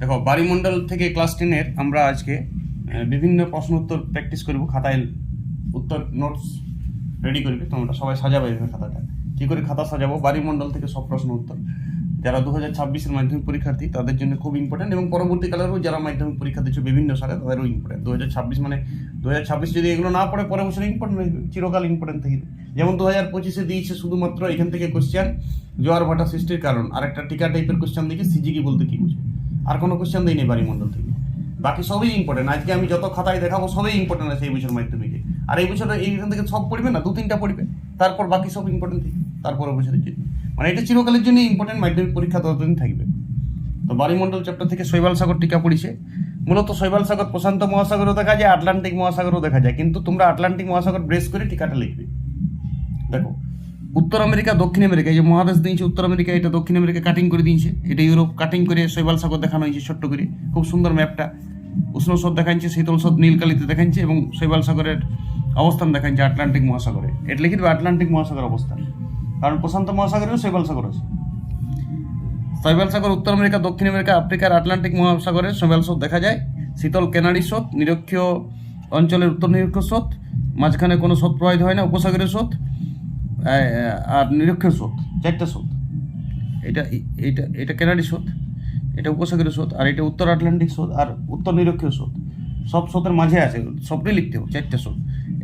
দেখো বাড়িমণ্ডল থেকে ক্লাস টেনের আমরা আজকে বিভিন্ন প্রশ্ন উত্তর প্র্যাকটিস করব, খাতায় উত্তর নোটস রেডি করবে, তোমরা সবাই সাজাবে এভাবে খাতাটা। কি করে খাতা সাজাবো? বাড়িমণ্ডল থেকে সব প্রশ্ন উত্তর। যারা দু হাজার ছাব্বিশের মাধ্যমিক পরীক্ষার্থী, তাদের জন্য খুব ইম্পর্টেন্ট এবং পরবর্তীকালেও যারা মাধ্যমিক পরীক্ষা দিচ্ছে বিভিন্ন সালে, তাদেরও ইম্পর্টেন্ট দু হাজার ছাব্বিশ মানে দু হাজার ছাব্বিশ যদি এগুলো না পড়ে পরের বছর ইম্পর্টেন্ট চিরকাল ইম্পর্টেন্ট থাকবে যেমন দু হাজার পঁচিশে দিয়েছে শুধুমাত্র এখান থেকে কোশ্চেন জোয়ার ভাটা সৃষ্টির কারণ। আর একটা টিকা টাইপের কোশ্চেন দিকে সিজিকি বলতে কি বুঝবে? আর কোনো কোশ্চেন দেয়নি বাড়িমণ্ডল থেকে। বাকি সবই ইম্পর্টেন্ট আজকে আমি যত খাতায় দেখাবো, সবই ইম্পর্টেন্ট আছে এই বছর মাধ্যমিকে। আর এই বছর এইখান থেকে সব পড়বে না? দু, তিনটা পড়বে। তারপর বাকি সব ইম্পর্টেন্ট থাকে তারপরে বছরের জন্য। মানে এটা চিরকালের জন্য ইম্পর্টেন্ট মাধ্যমিক পরীক্ষা ততদিন থাকবে। তো বাড়িমণ্ডল চ্যাপ্টার থেকে শৈবাল সাগর টিকা পড়িছে। মূলত শৈবাল সাগর, প্রশান্ত মহাসাগরও দেখা যায়, আটলান্টিক মহাসাগরও দেখা যায়। কিন্তু তোমরা আটলান্টিক মহাসাগর ব্রেস করে টিকাটা লিখবে। দেখো উত্তর আমেরিকা, দক্ষিণ আমেরিকা, এই যে মহাদেশ দিয়েছে উত্তর আমেরিকা, এটা দক্ষিণ আমেরিকা কাটিং করে দিয়েছে। এটা ইউরোপ কাটিং করে শৈবাল সাগর দেখানো হয়েছে, ছোট্ট করে। খুব সুন্দর ম্যাপটা উষ্ণ স্রোত দেখাচ্ছে শীতল স্রোত নীলকালিতে দেখাচ্ছে এবং শৈবাল সাগরের অবস্থান দেখাচ্ছে আটলান্টিক মহাসাগরে। এটা লিখে দেবে আটলান্টিক মহাসাগর অবস্থান। কারণ প্রশান্ত মহাসাগরেও শৈবাল সাগর আছে। শৈবাল সাগর উত্তর আমেরিকা, দক্ষিণ আমেরিকা, আফ্রিকার আটলান্টিক মহাসাগরে শৈবাল স্রোত দেখা যায়। শীতল কেনারি স্রোত, নিরক্ষীয় অঞ্চলের উত্তর নিরক্ষ স্রোত, মাঝখানে কোনো স্রোত প্রবাহিত হয় না, উপসাগরের স্রোত। আর নিরক্ষীয় স্রোত, চারটা স্রোত। এটা এটা এটা কেনারি স্রোত, এটা উপসাগরীয় স্রোত, আর এটা উত্তর আটলান্টিক স্রোত, আর উত্তর নিরক্ষীয় স্রোত। সব স্রোতের মাঝে আছে সবটাই লিখতে হবে, চারটে স্রোত।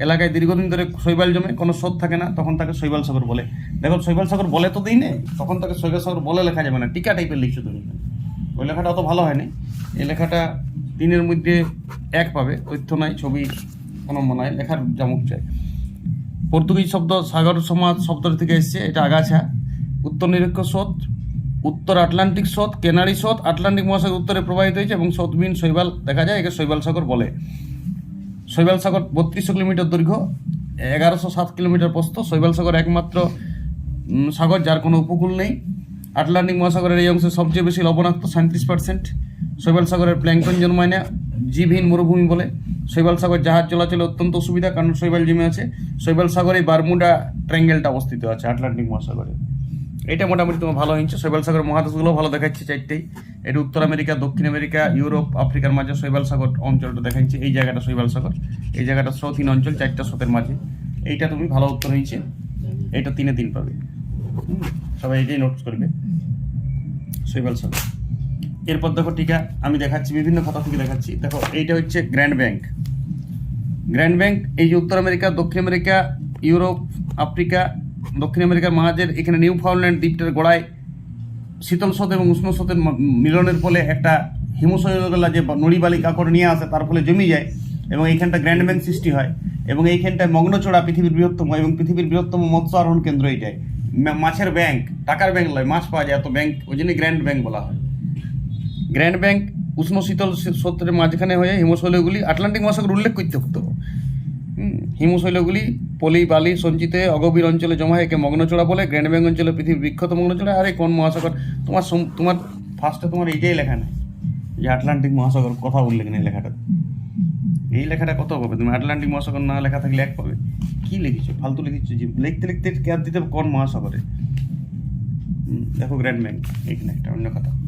এলাকায় দীর্ঘদিন ধরে শৈবাল জমে, কোনো স্রোত থাকে না, তখন তাকে শৈবাল সাগর বলে। দেখো শৈবাল সাগর বলে তো দিই তখন তাকে শৈবাল সাগর বলে লেখা যাবে না, টিকা টাইপের লিখছো তুমি ওই লেখাটা অত ভালো হয়নি। এই লেখাটা তিনের মধ্যে এক পাবে, তথ্য নাই, ছবি কোনো মনে হয়, লেখার জামুক চাই পর্তুগিজ শব্দ সাগর সমাজ শব্দ থেকে এসেছে, এটা আগাছা। উত্তর নিরক্ষ স্রোত, উত্তর আটলান্টিক স্রোত, কেনারি স্রোত, আটলান্টিক মহাসাগর উত্তরে প্রবাহিত হয়েছে এবং স্রোতবিহীন শৈবাল দেখা যায়, একে শৈবাল সাগর বলে। শৈবাল সাগর বত্রিশশো কিলোমিটার দৈর্ঘ্য, এগারোশো সাত কিলোমিটার প্রস্থ। শৈবাল সাগর একমাত্র সাগর যার কোনো উপকূল নেই। আটলান্টিক মহাসাগরের এই অংশে সবচেয়ে বেশি লবণাক্ত সাঁত্রিশ পার্সেন্ট। শৈবাল সাগরের প্ল্যাঙ্কটন জন্মায় না জীবহীন মরুভূমি বলে। শৈবাল সাগর জাহাজ চলাচলে অত্যন্ত অসুবিধা কারণ শৈবাল জমে আছে। শৈবাল সাগরে বারমুডা ট্রায়াঙ্গেলটা অবস্থিত আছে, আটলান্টিক মহাসাগরে। এটা মোটামুটি তোমার ভালো হয়েছে। শৈবাল সাগর মহাদেশগুলো ভালো দেখাচ্ছে চারটেই। এটা উত্তর আমেরিকা, দক্ষিণ আমেরিকা, ইউরোপ, আফ্রিকার মাঝে শৈবাল সাগর অঞ্চলটা দেখাচ্ছে। এই জায়গাটা শৈবাল সাগর এই জায়গাটা স্রোতহীন অঞ্চল চারটা স্রোতের মাঝে। এইটা তুমি ভালো উত্তর হয়েছে। এটা তিনে তিন পাবে। সবাই এটাই নোটস করবে। শৈবাল সাগর এরপর দেখো টিকা, আমি দেখাচ্ছি, বিভিন্ন খাতা থেকে দেখাচ্ছি। দেখো, এইটা হচ্ছে গ্র্যান্ড ব্যাংক গ্র্যান্ড ব্যাংক এই যে উত্তর আমেরিকা, দক্ষিণ আমেরিকা, ইউরোপ, আফ্রিকা, দক্ষিণ আমেরিকার মাঝের এখানে নিউ ফাউন্ডল্যান্ড দ্বীপটার গোড়ায় শীতল স্রোত এবং উষ্ণ স্রোতের মিলনের ফলে একটা হিমশৈলগুলা যে নড়ি বালি কাকড় নিয়ে আসে, তার ফলে জমি যায় এবং এইখানটা গ্র্যান্ড ব্যাংক সৃষ্টি হয় এবং এইখানটায় মগ্নচড়া পৃথিবীর বৃহত্তম এবং পৃথিবীর বৃহত্তম মৎস্য আরোহণ কেন্দ্র এইটাই। মাছের ব্যাংক, টাকার ব্যাংক নয়, মাছ পাওয়া যায়, এত ব্যাংক, ওই জন্য গ্র্যান্ড ব্যাংক বলা হয়। গ্র্যান্ড ব্যাংক উষ্ণ শীতল স্রোতের মাঝখানে হয়ে হিমশৈলগুলি আটলান্টিক মহাসাগর উল্লেখ করতে হতো হুম, হিমশৈলগুলি পলি বালি সঞ্চিত অগভীর অঞ্চলে জমা হয় একে মগ্নচড়া বলে। গ্র্যান্ড ব্যাংক অঞ্চলে পৃথিবীর বিখ্যাত মগ্নচড়া আরে কোন মহাসাগর? তোমার তোমার ফার্স্টে তোমার এইটাই লেখা নেই। যে আটলান্টিক মহাসাগর কথা উল্লেখ নেই লেখাটা। এই লেখাটা কত পাবে? তুমি আটলান্টিক মহাসাগর না লেখা থাকলে এক পাবে। কি লিখেছো? ফালতু লিখেছো যে লিখতে লিখতে ক্যাপ দিতে কোন মহাসাগরে? দেখো গ্র্যান্ড ব্যাংক এখানে একটা অন্য কথা।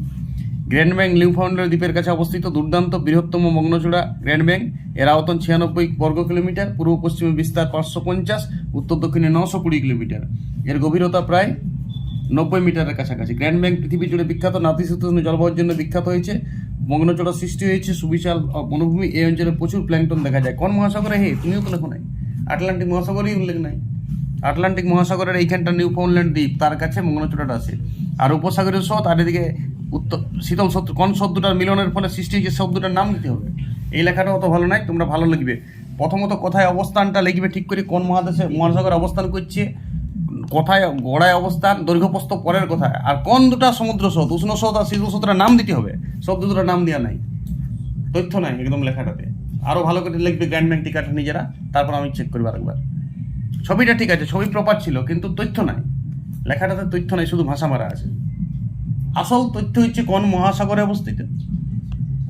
গ্র্যান্ড ব্যাংক নিউফাউন্ডল্যান্ড দ্বীপের কাছে অবস্থিত দুর্দান্ত বৃহত্তম মগ্নচূড়া গ্র্যান্ড ব্যাংক। এর আয়তন ছিয়ানব্বই বর্গ কিলোমিটার, পূর্ব পশ্চিমে বিস্তার পাঁচশো পঞ্চাশ, উত্তর দক্ষিণে নশো কুড়ি কিলোমিটার। এর গভীরতা প্রায় নব্বই মিটারের কাছাকাছি। গ্র্যান্ড ব্যাংক পৃথিবী জুড়ে বিখ্যাত নাতিশীতোষ্ণ জলবায়ুর জন্য বিখ্যাত হয়েছে। মগ্নচড়া সৃষ্টি হয়েছে সুবিশাল বনভূমি। এই অঞ্চলে প্রচুর প্ল্যাংটন দেখা যায়। কোন মহাসাগরে? হে, তুমিও তো লেখো নাই। আটলান্টিক মহাসাগরেই উল্লেখ নাই। আটলান্টিক মহাসাগরের এইখানটা নিউফাউন্ডল্যান্ড দ্বীপ, তার কাছে মগ্নচূড়াটা আছে। আর উপসাগরীয় স্রোত আর এদিকে উত্তর, শীতল শব্দ কোন শব্দটার মিলনের ফলে সৃষ্টি হয়েছে শব্দটার নাম দিতে হবে। এই লেখাটা অত ভালো নাই তোমরা ভালো লিখবে। প্রথমত কোথায় অবস্থানটা লিখবে ঠিক করে কোন মহাদেশে, মহাসাগর অবস্থান করছে, কোথায় গোড়ায় অবস্থান, দৈর্ঘ্যপ্রস্থ পরের কোথায়, আর কোন দুটা সমুদ্র স্রোত, উষ্ণ স্রোত আর শীতল স্রোতের নাম দিতে হবে। শব্দ দুটোর নাম দেওয়া নাই। তথ্য নাই একদম লেখাটাতে। আরও ভালো করে লিখবে গ্র্যান্ড ব্যাংক টিকাটা নিজেরা, তারপর আমি চেক করব আরেকবার। ছবিটা ঠিক আছে, ছবি প্রপার ছিল, কিন্তু তথ্য নাই। লেখাটাতে তথ্য নাই, শুধু ভাষা মারা আছে। আসল তথ্য হচ্ছে কোন মহাসাগরে অবস্থিত?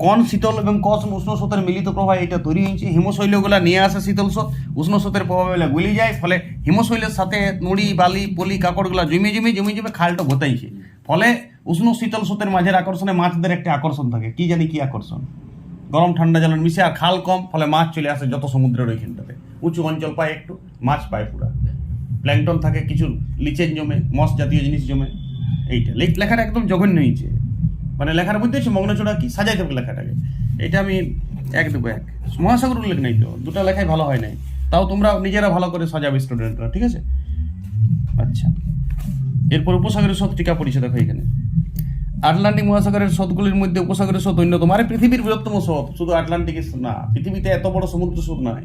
কোন শীতল এবং কোন উষ্ণ স্রোতের মিলিত প্রবাহ এটা তৈরি হয়েছে? হিমশৈলগুলা নিয়ে আসে শীতল স্রোত উষ্ণ স্রোতের প্রভাবে গলি যায়, ফলে হিমশৈলের সাথে নুড়ি, বালি, পলি, কাকড়গুলা জমে জমে জমে জমে খালটা গোতাইছে ফলে উষ্ণ শীতল স্রোতের মাঝের আকর্ষণে মাছদের একটা আকর্ষণ থাকে। কি জানি কি আকর্ষণ? গরম, ঠান্ডা জলের মিশে আর খাল কম, ফলে মাছ চলে আসে যত সমুদ্রের ওইখানটাতে। উঁচু অঞ্চল পায় একটু, মাছ পায় পুরা। প্ল্যাংটন থাকে কিছু, লিচেন জমে মস জাতীয় জিনিস জমে। এইটা। লেখ- লেখাটা একদম জঘন্য হয়েছে। মানে লেখার মধ্যে হচ্ছে মগ্নচোড়া কি? সাজাইতে হবে লেখাটাকে। এটা আমি এক দেবো এক। মহাসাগর উল্লেখ নেই তো। দুটো লেখাই ভালো হয় নাই। তাও তোমরা নিজেরা ভালো করে সাজাবে স্টুডেন্টরা ঠিক আছে? আচ্ছা। এরপর উপসাগরের স্রোত টিকা পরিচয় দেখো এখানে। আটলান্টিক মহাসাগরের স্রোতগুলির মধ্যে উপসাগরের স্রোত অন্যতম। আরে, পৃথিবীর বৃহত্তম স্রোত। শুধু আটলান্টিক না, পৃথিবীতে এত বড় সমুদ্র স্রোত নাই।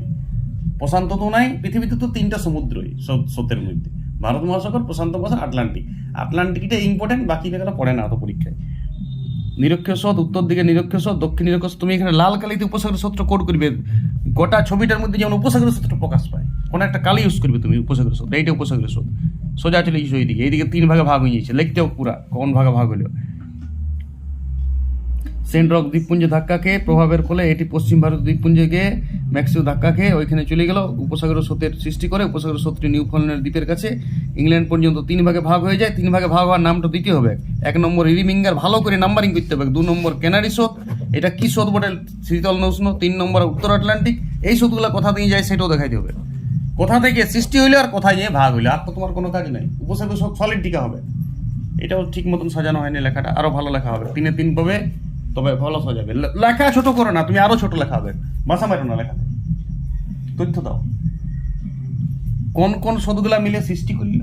প্রশান্ত তো নাই, পৃথিবীতে তো তিনটা সমুদ্রই স্রোতের মধ্যে। ভারত মহাসাগর, প্রশান্ত মহাসাগর, আটলান্টিক। আটলান্টিকটা ইম্পর্টেন্ট বাকি জায়গাটা পড়ে না অত পরীক্ষায়। নিরক্ষীয় স্রোত, উত্তর দিকে নিরক্ষীয় স্রোত, দক্ষিণ নিরক্ষীয় তুমি এখানে লাল কালিতে উপসাগর সূত্র কোড করবে। গোটা ছবিটার মধ্যে যেমন উপসাগর সত্র প্রকাশ পায়, কোনো একটা কালি ইউজ করবে তুমি উপসাগর স্রোত, এইটা উপসাগর স্রোত। সোজা চলে গেছে ওইদিকে এইদিকে তিন ভাগে ভাগ হয়ে গেছে লিখতেও পুরা, কোন ভাগে ভাগ হলো সেন্ট রক দ্বীপপুঞ্জ ধাক্কা খেয়ে প্রভাবের ফলে এটি পশ্চিম ভারত দ্বীপপুঞ্জে গিয়ে মেক্সিকো ধাক্কা খেয়ে ওইখানে চলে গেল। উপসাগর স্রোতের সৃষ্টি করে উপসাগর স্রোতটি নিউফাউন্ডল্যান্ড দ্বীপের কাছে। ইংল্যান্ড পর্যন্ত তিন ভাগে ভাগ হয়ে যায়। তিন ভাগে ভাগ হওয়ার নামটা দিতে হবে। এক নম্বর রিমিঙ্গার ভালো করে নাম্বারিং করতে হবে। দু নম্বর ক্যানারি স্রোত, এটা কি স্রোত বটে? শীতল উষ্ণ তিন নম্বর উত্তর আটলান্টিক। এই স্রোতগুলো কোথা দিয়ে যায় সেটাও দেখাইতে হবে। কোথা থেকে সৃষ্টি হইল আর কোথায় গিয়ে ভাগ হইল? আর তো তোমার কোনো কাজ নাই। উপসাগর সব সলিড টিকা হবে। এটাও ঠিক মতন সাজানো হয়নি লেখাটা। আরও ভালো লেখা হবে। তিনে তিন পাবে। তবে ভালো সাজাবে লে- লেখা ছোট করো না, তুমি আরও ছোট লেখাবে বাসা মারো না লেখাতে। তথ্য দাও। কোন কোন সদগুলা মিলে সৃষ্টি করল?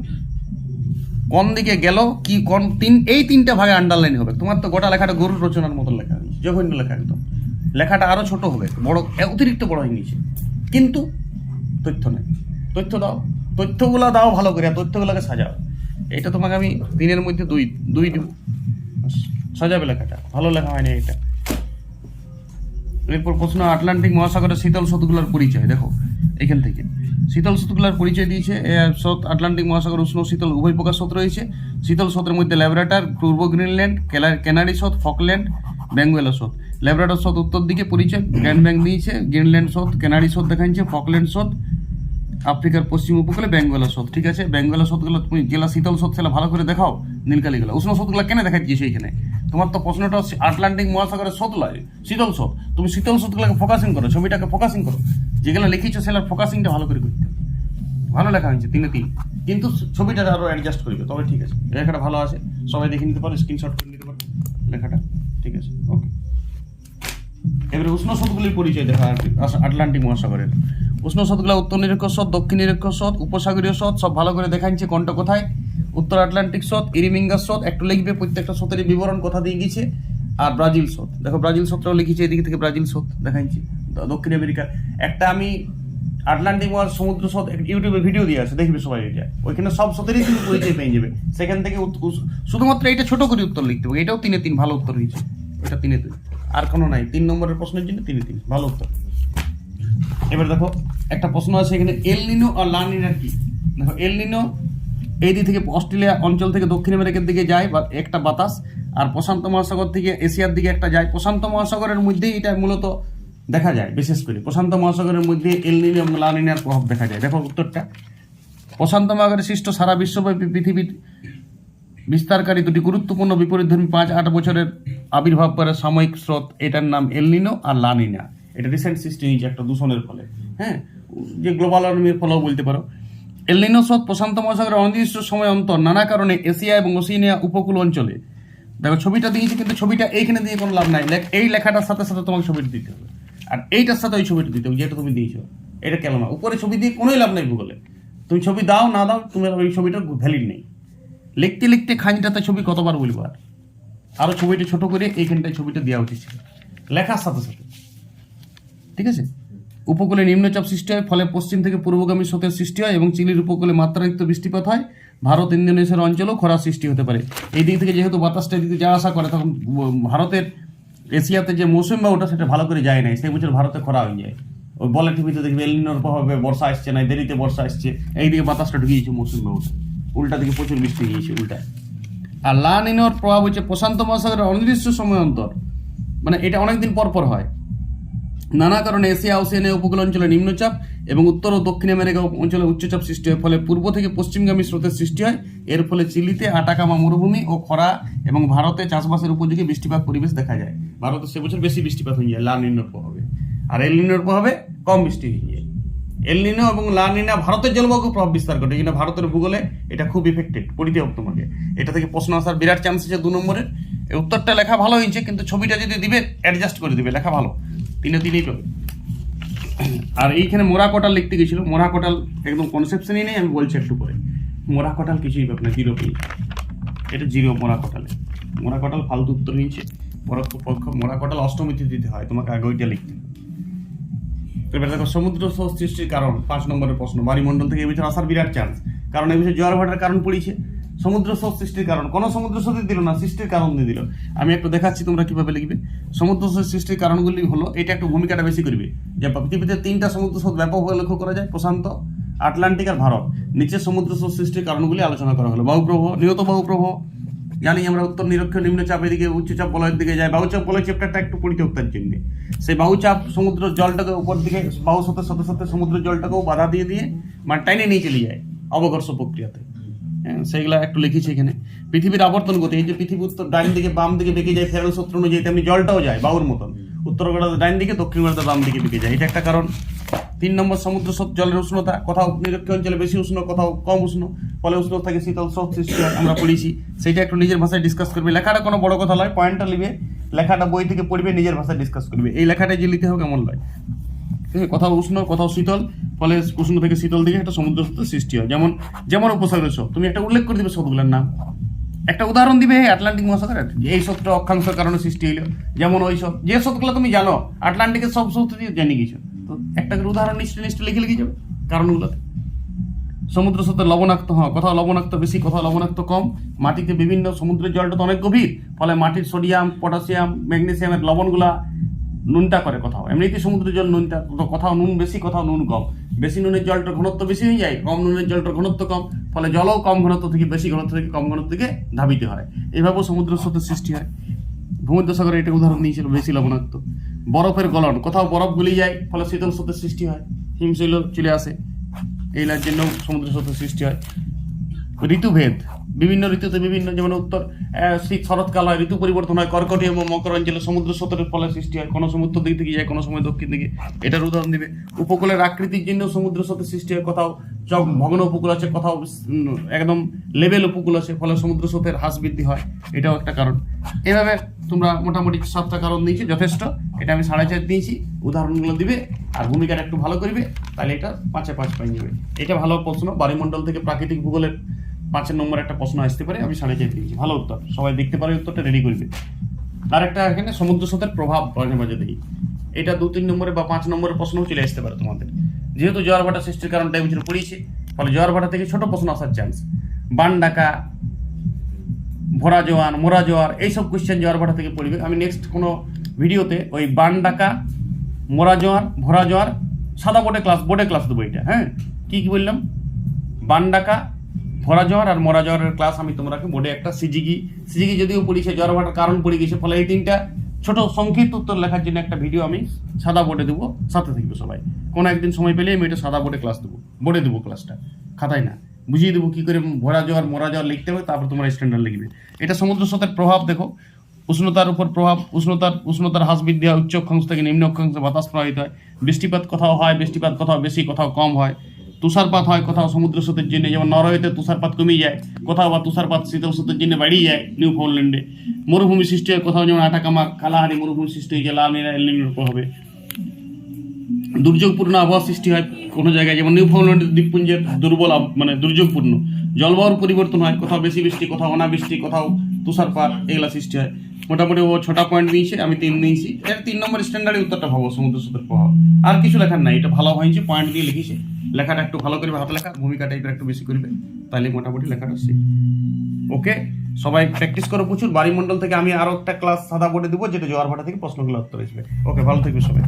কোন দিকে গেল, কি কোন তিন এই তিনটা ভাগে আন্ডারলাইন হবে। তোমার তো গোটা লেখাটা গরুর রচনার মতো লেখা জঘন্য লেখা একদম। লেখাটা আরও ছোট হবে, বড় অতিরিক্ত বড় হয়ে নিয়েছে কিন্তু তথ্য নেই। তথ্য দাও। তথ্যগুলো দাও ভালো করে তথ্যগুলোকে সাজাও। এটা তোমাকে আমি দিনের মধ্যে দুই দুই দিব। সাজাবে লেখাটা, ভালো লেখা হয়নি এটা এরপর প্রশ্ন, আটলান্টিক মহাসাগরের শীতল স্রোতগুলোর পরিচয়, দেখো, এখান থেকে। শীতল স্রোতগুলোর পরিচয় দিয়েছে আটলান্টিক মহাসাগর উষ্ণ শীতল, উভয় প্রকার স্রোত রয়েছে। শীতল স্রোতের মধ্যে ল্যাবরেটার, পূর্ব গ্রিনল্যান্ড ক্যানারি স্রোত, ফকল্যান্ড ব্যাঙ্গুয়েলা স্রোত। ল্যাবরেটার স্রোত উত্তর দিকে পরিচয়, গ্র্যান্ড ব্যাঙ্ক দিয়েছে, গ্রিনল্যান্ড স্রোত ক্যানারি স্রোত দেখাচ্ছে ফকল্যান্ড স্রোত, আফ্রিকার পশ্চিম উপকূলে বেঙ্গলা স্রোত, ঠিক আছে? বেঙ্গলা স্রোতগুলো তুমি জেলা শীতল স্রোত সেটা ভালো করে দেখাও, নীলকালিগুলো। উষ্ণ স্রোতগুলো কেন দেখাচ্ছি সেইখানে তোমার তো প্রশ্নটা আটলান্টিক মহাসাগরের স্রোত লয়, শীতল স্রোত। তুমি শীতল স্রোতগুলোকে ফোকাসিং করো, ছবিটাকে ফোকাসিং করো। যেগুলো লিখেছো, সেগুলোর ফোকাসিংটা ভালো করে করতে ভালো লেখা হয়েছে তিনে তিন। কিন্তু ছবিটা আরও অ্যাডজাস্ট করবে তবে ঠিক আছে। লেখাটা ভালো আছে, সবাই দেখে নিতে পারো স্ক্রিনশট করে নিতে পারো লেখাটা। ঠিক আছে ওকে এবারে উষ্ণ স্রোতগুলির পরিচয় দেখা আটলান্টিক মহাসাগরের। উষ্ণ স্রোতগুলো উত্তর নিরক্ষ স্রোত দক্ষিণ নিরক্ষ স্রোত, উপসাগরীয় স্রোত, সব ভালো করে দেখাচ্ছে কোনটা কোথায়? উত্তর আটলান্টিক স্রোত, ইরিমিঙ্গা স্রোত, একটু লিখবে, প্রত্যেকটা স্রোতের বিবরণ কথা দিয়ে গেছে আর ব্রাজিল স্রোত। দেখো, ব্রাজিল স্রোতটাও লিখেছে এদিকে থেকে, ব্রাজিল স্রোত দেখাচ্ছি দক্ষিণ আমেরিকা একটা আমি আটলান্টিক মহার সমুদ্র একটা ইউটিউবে ভিডিও দিয়ে আছে, দেখবে সবাই এটা। ওইখানে সব স্রোতেরই তুমি পরিচয় পেয়ে যাবে। সেখান থেকে শুধুমাত্র এটা ছোট করে উত্তর লিখতে হবে, এটাও তিনে তিন ভালো উত্তর হয়েছে। এটা তিনে তিন। আর কোনো নাই, তিন নম্বরের প্রশ্নের জন্য তিনে তিন, ভালো উত্তর। এবার দেখো, একটা প্রশ্ন আছে এখানে, এল নিনো আর লা নিনার কি? দেখো, এল নিনো এই দিক থেকে অস্ট্রেলিয়া অঞ্চল থেকে দক্ষিণ আমেরিকার দিকে যায় বা একটা বাতাস, আর প্রশান্ত মহাসাগর থেকে এশিয়ার দিকে একটা যায়। প্রশান্ত মহাসাগরের মধ্যেই এটা মূলত দেখা যায়, বিশেষ করে। প্রশান্ত মহাসাগরের মধ্যে এল নিনো এবং লা প্রভাব দেখা যায়। দেখো উত্তরটা। প্রশান্ত মহাসাগরের সৃষ্ট সারা বিশ্বব্যাপী পৃথিবীর বিস্তারকারী দুটি গুরুত্বপূর্ণ বিপরীত বিপরীতধর্মী পাঁচ আট বছরের আবির্ভাব করে সাময়িক স্রোত, এটার নাম এলনিনো আর লানিনা এটা রিসেন্ট সৃষ্টি হয়েছে একটা দূষণের ফলে। হ্যাঁ? যে গ্লোবাল ওয়ার্মিংয়ের ফলেও বলতে পারো। এলনিনো প্রশান্ত মহাসাগরের অনির্দিষ্ট সময় অন্তর নানা কারণে এশিয়া এবং ওসিনিয়া উপকূল অঞ্চলে। দেখো, ছবিটা দিয়েছি কিন্তু ছবিটা এইখানে দিয়ে কোনো লাভ নাই। এই লেখাটার সাথে সাথে তোমাকে ছবিটা দিতে হবে। আর এইটার সাথে ওই ছবিটা দিতে হবে, যেটা তুমি দিয়েছ। এটা কেন না? উপরে ছবি দিয়ে কোনোই লাভ নাই ভূগোলে তুমি ছবি দাও, না দাও, তুমি ওই ছবিটার ভ্যালিড নেই। লিখতে লিখতে খাঁজটাতে ছবি কতবার বলব? আর আরও ছবিটা ছোট করে এইখানটায় ছবিটা দেওয়া উচিত ছিল। লেখার সাথে সাথে। ঠিক আছে? উপকূলে নিম্নচাপ সৃষ্টি হয়, ফলে পশ্চিম থেকে পূর্বগামী স্রোতের সৃষ্টি হয় এবং চিলির উপকূলে মাত্রাতিরিক্ত বৃষ্টিপাত হয়। ভারত, ইন্দোনেশিয়ার অঞ্চলেও খরা সৃষ্টি হতে পারে। এই দিক থেকে যেহেতু বাতাসটা এদিকে যাওয়া আসা করে, তখন ভারতের এশিয়াতে যে মৌসুম বা ওটা সেটা ভালো করে যায় নাই। সেই বছর ভারতে খরা হয়ে যায়। ওই বলে টিভিতে দেখবে এলিনোর প্রভাবে বর্ষা আসছে না দেরিতে বর্ষা আসছে। এইদিকে বাতাসটা ঢুকিয়েছে মৌসুম বা ওটা। উল্টা দিকে প্রচুর বৃষ্টি গিয়েছে, উল্টা। আর লা নিনোর প্রভাব হচ্ছে প্রশান্ত মহাসাগরের অনির্দিষ্ট সময় অন্তর। মানে এটা অনেকদিন পর পর হয়। নানা কারণে এশিয়া, ওসিয়ানে উপকূল অঞ্চলে নিম্নচাপ এবং উত্তর ও দক্ষিণ আমেরিকা অঞ্চলে উচ্চচাপ সৃষ্টি হয়। ফলে পূর্ব থেকে পশ্চিমগামী স্রোতের সৃষ্টি হয়। এর ফলে চিলিতে আটাকামা মরুভূমি ও খরা এবং ভারতে চাষবাসের উপযোগী বৃষ্টিপাত পরিবেশ দেখা যায়। ভারতে সে বছর বেশি বৃষ্টিপাত হয়ে যায় লা নিনোর প্রভাবে। আর এল নিনোর প্রভাবে কম বৃষ্টি হয়ে যায় এল নিনো এবং লা নিনা ভারতের জলবায়ুকে প্রভাব বিস্তার করে জন্য ভারতের ভূগোলে এটা খুব ইফেক্টেড পড়িতে হোক তোমাকে এটা থেকে প্রশ্ন আসার বিরাট চান্স আছে দু নম্বরের। উত্তরটা লেখা ভালো হয়েছে, কিন্তু ছবিটা যদি দিবে অ্যাডজাস্ট করে দিবে, লেখা ভালো। তিনে তিনেই পাবে আর এইখানে মোরা কোটাল লিখতে গেছিল। মোরা কোটাল একদম কনসেপশনই নেই, আমি বলছি একটু করে মোরা কোটাল কিছুই পাবে না জিরো পেয়ে এটা জিরো মোরা কোটালে। মোরা কোটাল ফালতু উত্তর হয়েছে পরোক্ষ পক্ষ, মোরা কোটাল অষ্টমীতে দিতে হয়, তোমাকে আগে ওইটা লিখতে। এবার দেখো, সমুদ্র সৃষ্টির কারণ, পাঁচ নম্বরের প্রশ্ন। বায়ুমণ্ডল থেকে এবছর আসার বিরাট চান্স কারণ এবছর জোয়ার ভাটার কারণ পড়েছে। সমুদ্র স্রোত সৃষ্টির কারণ। কোন সমুদ্র স্রোতই দিল না, সৃষ্টির কারণ দিয়ে দিল। আমি একটু দেখাচ্ছি তোমরা কীভাবে লিখবে। সমুদ্র স্রোত সৃষ্টির কারণগুলি হলো, এটা একটু ভূমিকাটা বেশি করবে। যে পৃথিবীতে তিনটা সমুদ্র স্রোত ব্যাপকভাবে লক্ষ্য করা যায়, প্রশান্ত, আটলান্টিক আর ভারত। নিচে সমুদ্র স্রোত সৃষ্টির কারণগুলি আলোচনা করা হলো। বায়ুপ্রবাহ নিহত বায়ুপ্রবাহ জানি আমরা উত্তর নিরক্ষ নিম্নচাপ এদিকে, উচ্চচাপ বলয়ের দিকে যাই বাহুচাপ বলয় চ্যাপ্টারটা একটু পড়িতে হোক তার জন্য সেই বাহুচাপ সমুদ্র জলটাকে উপর দিকে বাহু সাথে সাথে সাথে সমুদ্র জলটাকেও বাধা দিয়ে দিয়ে মানে টাইনে নিয়ে চলে যায় অবঘর্ষ প্রক্রিয়াতে। সেইগুলা একটু লিখেছি এখানে। পৃথিবীর আবর্তন গতি, এই যে পৃথিবী উত্তর ডাইন দিকে, বাম দিকে বেঁকে যায়, ফেরাল সূত্র অনুযায়ী তেমনি জলটাও যায় বাউর মতন। উত্তর গোড়াতে ডাইন দিকে, দক্ষিণ গোড়াতে বাম দিকে বেঁকে যায়। এটা একটা কারণ। তিন নম্বর সমুদ্র স্রোত জলের উষ্ণতা, কোথাও নিরক্ষ অঞ্চলে বেশি উষ্ণ, কোথাও কম উষ্ণ, ফলে উষ্ণ থাকে শীতল স্রোত সৃষ্টি আমরা পড়েছি। সেইটা একটু নিজের ভাষায় ডিসকাস করবে। লেখাটা কোনো বড় কথা নয় পয়েন্টটা লিবে লেখাটা বই থেকে পড়বে, নিজের ভাষায় ডিসকাস করবে। এই লেখাটা যে লিখতে হবে, কেমন নয় ঠিক আছে কোথাও উষ্ণ, কোথাও শীতল। ফলে উষ্ণ থেকে শীতল দিকে একটা সমুদ্র সৃষ্টি হয়। যেমন যেমন উপসাগরের স্রোত তুমি একটা উল্লেখ করে দিবে স্রোতগুলোর নাম। একটা উদাহরণ দিবে আটলান্টিক মহাসাগরের। এই স্রোতটা অক্ষাংশের কারণে সৃষ্টি হইল। যেমন ওই সব যে স্রোতগুলো তুমি জানো, আটলান্টিকের সব স্রোত তুমি জেনে গেছো তো একটা করে উদাহরণ নিশ্চয় নিশ্চয় লিখে লিখে যাবে কারণগুলোতে। সমুদ্র স্রোতের লবণাক্ত হওয়া, কোথাও লবণাক্ত বেশি, কোথাও লবণাক্ত কম। মাটিতে বিভিন্ন সমুদ্রের জলটা তো অনেক গভীর। ফলে মাটির সোডিয়াম, পটাশিয়াম ম্যাগনেসিয়ামের লবণগুলা নুনটা করে, কোথাও। এমনিতে সমুদ্রের জল নুনটা কোথাও নুন বেশি, কোথাও নুন কম। বেশি নুনের জলটার ঘনত্ব বেশি হয়ে যায়, কম নুনের জলটার ঘনত্ব কম, ফলে জলও কম ঘনত্ব থেকে, বেশি ঘনত্ব থেকে, কম ঘনত্ব থেকে ধাবিত হয়। এভাবেও সমুদ্র স্রোতের সৃষ্টি হয়। ভূমধ্যসাগরে এটা উদাহরণ দিয়েছিল বেশি লবণাক্ত। বরফের গলন, কোথাও বরফ গলি যায়, ফলে শীতল স্রোতের সৃষ্টি হয়। হিমশৈল চলে আসে। এইগুলোর জন্য সমুদ্র স্রোতের সৃষ্টি হয়। ঋতুভেদ বিভিন্ন ঋতুতে বিভিন্ন, যেমন উত্তর শীত, শরৎকাল হয়, ঋতু পরিবর্তন হয় কর্কটীয় এবং মকর অঞ্চলে সমুদ্র স্রোতের ফলে সৃষ্টি হয়, কোনো সময় উত্তর দিক থেকে যায়, কোনো সময় দক্ষিণ দিকে। এটার উদাহরণ দিবে। উপকূলের আকৃতির জন্য সমুদ্র স্রোতের সৃষ্টি হয়, কোথাও ভগ্ন উপকূল আছে, কোথাও একদম লেভেল উপকূল আছে, ফলে সমুদ্র স্রোতের হ্রাস বৃদ্ধি হয়। এটাও একটা কারণ। এভাবে তোমরা মোটামুটি সাতটা কারণ দিয়েছি, যথেষ্ট। এটা আমি সাড়ে চার দিয়েছি, উদাহরণগুলো দিবে, আর ভূমিকাটা একটু ভালো করবে, তাহলে এটা পাঁচে পাঁচ পাই যাবে এটা ভালো প্রশ্ন বায়ুমণ্ডল থেকে প্রাকৃতিক ভূগোলের পাঁচের নম্বর একটা প্রশ্ন আসতে পারে, আমি সাড়ে চার দিয়েছি ভালো উত্তর। সবাই দেখতে পারে উত্তরটা রেডি করবে। আর একটা এখানে সমুদ্র স্রোতের প্রভাব মাঝে মাঝে দেখি। এটা দু তিন নম্বরে বা পাঁচ নম্বরের প্রশ্নও চলে আসতে পারে তোমাদের। যেহেতু জোয়ার ভাটা সৃষ্টির কারণটা বছর পড়িয়েছে, ফলে জোয়ার ভাটা থেকে ছোট প্রশ্ন আসার চান্স বান ডাকা, ভরা জোয়ার মোরা জোয়ার, এইসব কোয়েশ্চেন জোয়ার ভাটা থেকে পড়বে। আমি নেক্সট কোনো ভিডিওতে ওই বান ডাকা, মোরা জোয়ার, ভরা জোয়ার, সাদা বোর্ডে ক্লাস বোর্ডে ক্লাস দেবো এটা হ্যাঁ? কী কী বললাম? বান ডাকা ভরা জ্বর আর মরা জ্বরের ক্লাস আমি তোমরাকে বোর্ডে একটা সিজিগি। সিজিগি যদিও পড়িছে, জ্বর ভাটার কারণ পড়ে গেছে, ফলে এই তিনটা ছোট সংক্ষিপ্ত উত্তর লেখার জন্য একটা ভিডিও আমি সাদা বোর্ডে দেবো। সাথে থাকবে সবাই। কোনো একদিন সময় পেলে আমি এটা সাদা বোর্ডে ক্লাস দেবো। বোর্ডে দেবো ক্লাসটা খাতায় না। বুঝিয়ে দেবো কী করে ভরা জ্বর মরা জ্বর লিখতে হবে, তারপর তোমরা স্ট্যান্ডার্ড লিখবে। এটা সমুদ্র স্রোতের প্রভাব, দেখো। উষ্ণতার উপর প্রভাব, উষ্ণতার উষ্ণতার হ্রাস বৃদ্ধি হয়, উচ্চ অক্ষাংশ থেকে নিম্ন অক্ষাংশে বাতাস প্রবাহিত হয়। বৃষ্টিপাত কোথাও হয়, বৃষ্টিপাত কোথাও বেশি, কোথাও কম হয়। তুষারপাত হয়, কোথাও সমুদ্র স্রোতের জন্য যেমন নরওয়েতে তুষারপাত কমে যায়, কোথাও বা তুষারপাত শীতল স্রোতের জন্য বাড়িয়ে যায় নিউ ফাউন্ডল্যান্ডে মরুভূমি সৃষ্টি হয়, কোথাও যেমন আটাকামা, কালাহারি মরুভূমি সৃষ্টি হয়েছে, লাল, নীলা প্রভাবে দুর্যোগপূর্ণ আবহাওয়া সৃষ্টি হয় কোনো জায়গায়, যেমন নিউফাউন্ডল্যান্ড দ্বীপপুঞ্জের দুর্বল মানে দুর্যোগপূর্ণ। জলবায়ুর পরিবর্তন হয়, কোথাও বেশি বৃষ্টি, কোথাও অনাবৃষ্টি, কোথাও তুষারপাত, এগুলা সৃষ্টি হয়। মোটামুটি ও ছটা পয়েন্ট নিয়েছে, আমি তিন নিয়েছি। এটা তিন নম্বর স্ট্যান্ডার্ডে উত্তরটা ভাবো, সমুদ্র সুতোর প্রভাব। আর কিছু লেখার নাই, এটা ভালো হয়েছে পয়েন্ট দিয়ে লিখেছে। লেখাটা একটু ভালো করবে হাত লেখা, ভূমিকা টাইপের একটু বেশি করবে, তাহলে মোটামুটি লেখাটা শিখ ওকে সবাই প্র্যাকটিস করো প্রচুর, বাড়িমণ্ডল থেকে আমি আরও একটা ক্লাস সাদা বোর্ডে দেবো, যেটা জোয়ার ভাটা থেকে প্রশ্নগুলো উত্তর আসবে। ওকে ভালো থাকবে সবাই।